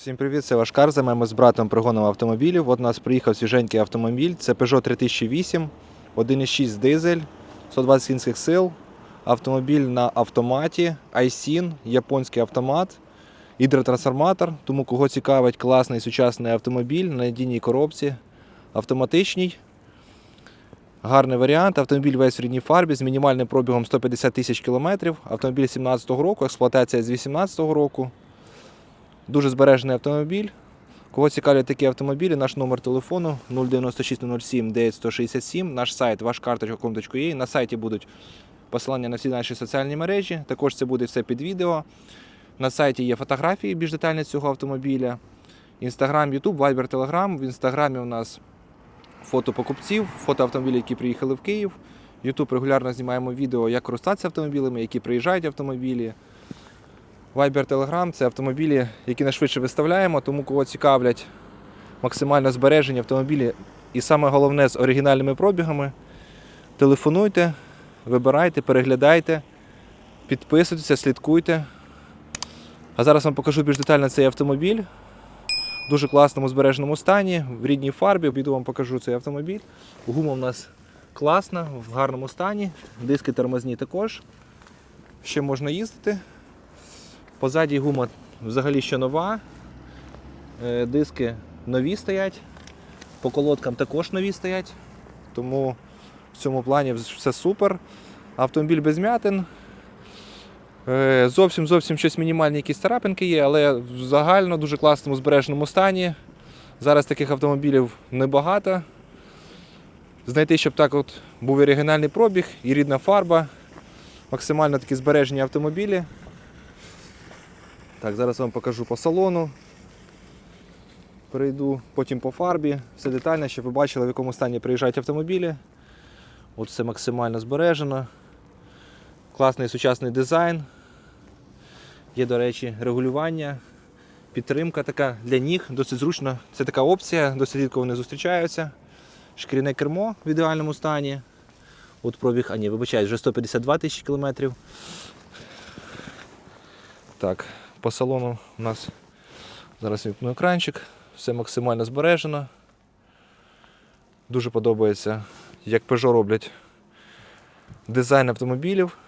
Всім привіт, це Вашкар. Займаємось з братом пригоном автомобілів. От у нас приїхав свіженький автомобіль. Це Peugeot 3008, 1,6 дизель, 120 кінських сил. Автомобіль на автоматі, iSIN, японський автомат, гідротрансформатор. Тому кого цікавить класний сучасний автомобіль на надійній коробці, автоматичний. Гарний варіант. Автомобіль весь в рідній фарбі з мінімальним пробігом 150 тисяч кілометрів. Автомобіль 17 року, експлуатація з 18 року. Дуже збережений автомобіль. Кого цікавлять такі автомобілі, наш номер телефону 09607 9167, наш сайт вашкарточка.com.ua. На сайті будуть посилання на всі наші соціальні мережі. Також це буде все під відео. На сайті є фотографії більш детальні цього автомобіля. Інстаграм, Ютуб, Вайбер, Телеграм. В інстаграмі у нас фото покупців, фото автомобілів, які приїхали в Київ. Ютуб регулярно знімаємо відео, як користатися автомобілями, які приїжджають автомобілі. Viber Telegram це автомобілі, які найшвидше виставляємо, тому кого цікавлять максимально збережені автомобілі і саме головне з оригінальними пробігами. Телефонуйте, вибирайте, переглядайте, підписуйтеся, слідкуйте. А зараз вам покажу більш детально цей автомобіль. В дуже класному збереженому стані, в рідній фарбі. Піду вам покажу цей автомобіль. Гума у нас класна, в гарному стані. Диски тормозні також. Ще можна їздити. Позаді гума взагалі ще нова. Е, Диски нові стоять. По колодкам також нові стоять. Тому в цьому плані все супер. Автомобіль без м'ятин. Е, Зовсім зовсім щось мінімальні якісь царапинки є, але в загально дуже класному збереженому стані. Зараз таких автомобілів небагато. Знайти, щоб так от був оригінальний пробіг, і рідна фарба. Максимально такі збережені автомобілі. Так, зараз вам покажу по салону. Перейду потім по фарбі, все детально, щоб ви бачили, в якому стані приїжджають автомобілі. От все максимально збережено. Класний сучасний дизайн. Є, до речі, регулювання, підтримка така для ніг, досить зручно. Це така опція, досить рідко вони зустрічаються. Шкіряне кермо в ідеальному стані. От пробіг, а ні, вибачаюсь, вже 152 тисячі кілометрів. Так, по салону у нас зараз вімкну екранчик, все максимально збережено. Дуже подобається, як Peugeot роблять дизайн автомобілів.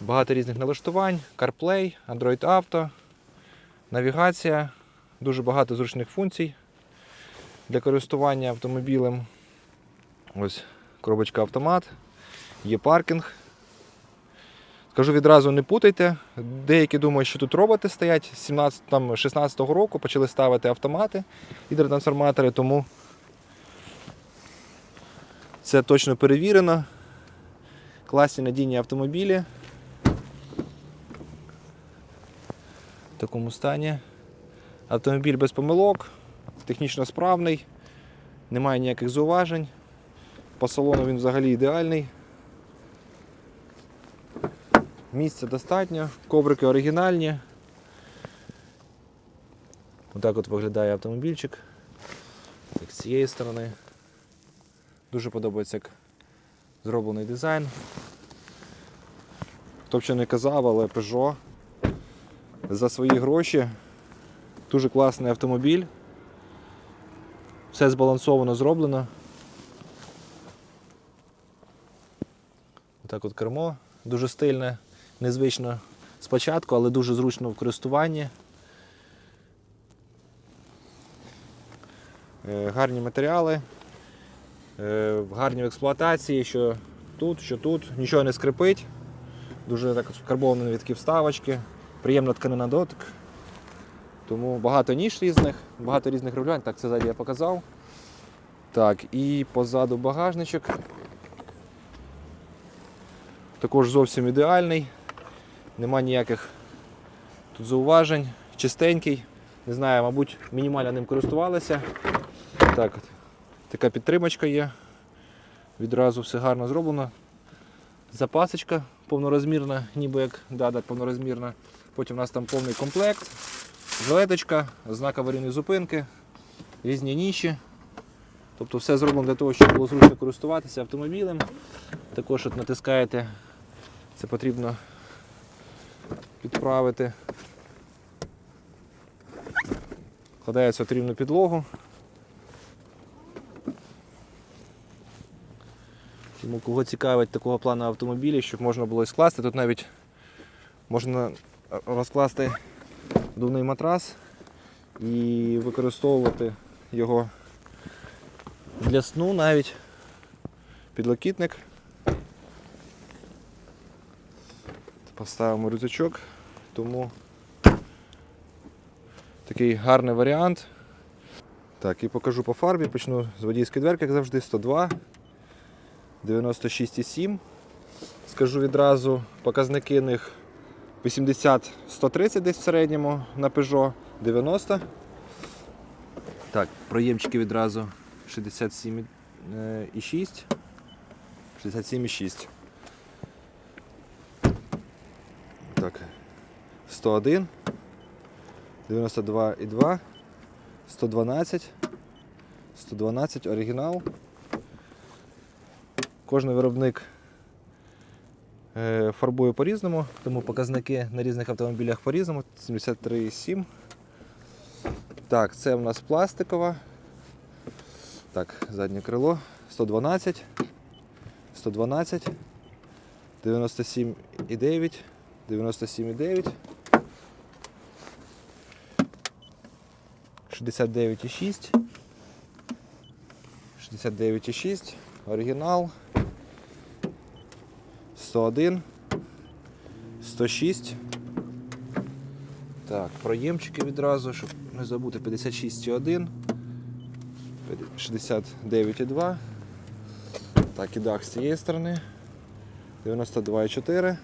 Багато різних налаштувань, CarPlay, Android Auto, навігація, дуже багато зручних функцій для користування автомобілем. Ось коробочка автомат, є паркінг. Скажу відразу, не путайте. Деякі думають, що тут роботи стоять. З 17, там, 16-го року почали ставити автомати, гідротрансформатори, тому це точно перевірено. Класні надійні автомобілі. В такому стані. Автомобіль без помилок, технічно справний, немає ніяких зауважень. По салону він взагалі ідеальний. Місця достатньо, коврики оригінальні. Отак от виглядає автомобільчик. Так, з цієї сторони. Дуже подобається як зроблений дизайн. Хто б ще не казав, але Peugeot за свої гроші. Дуже класний автомобіль. Все збалансовано зроблено. Отак от кермо, дуже стильне, незвично спочатку, але дуже зручно в користуванні. Е, Гарні матеріали, е, гарні в експлуатації, що тут, що тут, нічого не скрипить. Дуже так карбовані такі вставочки, приємна тканина дотик. Тому багато ніж різних, багато різних регулювань. Так, це ззаді я показав. Так, і позаду багажничок. Також зовсім ідеальний. Нема ніяких тут зауважень. Чистенький. Не знаю, мабуть, мінімально ним користувалися. Так, така підтримочка є. Відразу все гарно зроблено. Запасочка повнорозмірна, ніби як дада повнорозмірна. Потім у нас там повний комплект, жилеточка, знак аварійної зупинки, різні ніші. Тобто все зроблено для того, щоб було зручно користуватися автомобілем. Також от натискаєте, це потрібно підправити. Вкладається в рівну підлогу. Тому кого цікавить такого плану автомобілі, щоб можна було і скласти, тут навіть можна розкласти дувний матрас і використовувати його для сну навіть підлокітник. Поставимо рюкзачок, тому такий гарний варіант. Так, і покажу по фарбі. Почну з водійської дверки, як завжди, 102, 96,7. Скажу відразу, показники них 80-130 десь в середньому на Peugeot 90. Так, проємчики відразу 67,6. 67,6. Так. 101, 92,2, 112, 112 оригінал. Кожний виробник е, фарбує по-різному, тому показники на різних автомобілях по-різному. 73,7. Так, це в нас пластикова. Так, заднє крило. 112, 112, 97,9, 97,9, 69,6, 69,6, оригінал, 101, 106. Так, проємчики відразу, щоб не забути 56,1, 69,2. Так, і дах з цієї сторони. 92,4.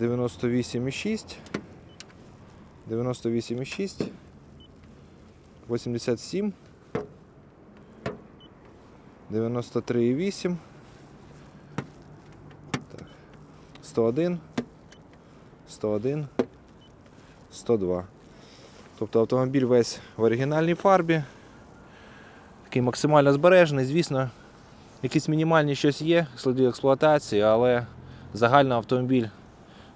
98,6. 98,6. 87. 93,8. Так. 101. 101. 102. Тобто автомобіль весь в оригінальній фарбі. Такий максимально збережений, звісно, якісь мінімальні щось є, сліди експлуатації, але загально автомобіль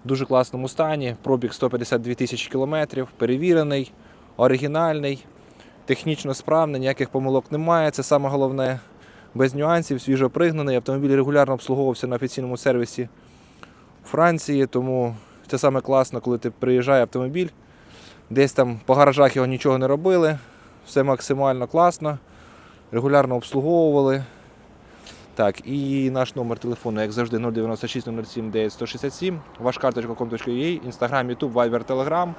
дуже класному стані. Пробіг 152 тисячі кілометрів, перевірений, оригінальний, технічно справний, ніяких помилок немає. Це саме головне, без нюансів, свіжо пригнаний. Автомобіль регулярно обслуговувався на офіційному сервісі Франції, тому це саме класно, коли ти приїжджає автомобіль. Десь там по гаражах його нічого не робили, все максимально класно, регулярно обслуговували. Так, і наш номер телефону, як завжди, 096 07 9167, ваш карточка.com.ua, Instagram, YouTube, Viber, Telegram.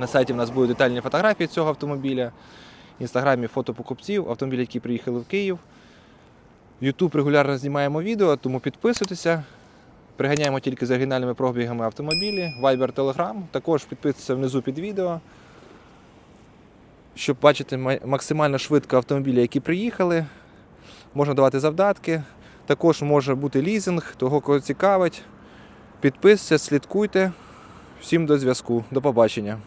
На сайті в нас будуть детальні фотографії цього автомобіля. В інстаграмі фото покупців, автомобілі, які приїхали в Київ. YouTube регулярно знімаємо відео, тому підписуйтеся. Приганяємо тільки з оригінальними пробігами автомобілі, Viber, Telegram. Також підписуйтесь внизу під відео, щоб бачити максимально швидко автомобілі, які приїхали. Можна давати завдатки. Також може бути лізинг, того, кого цікавить. Підписуйтесь, слідкуйте. Всім до зв'язку. До побачення.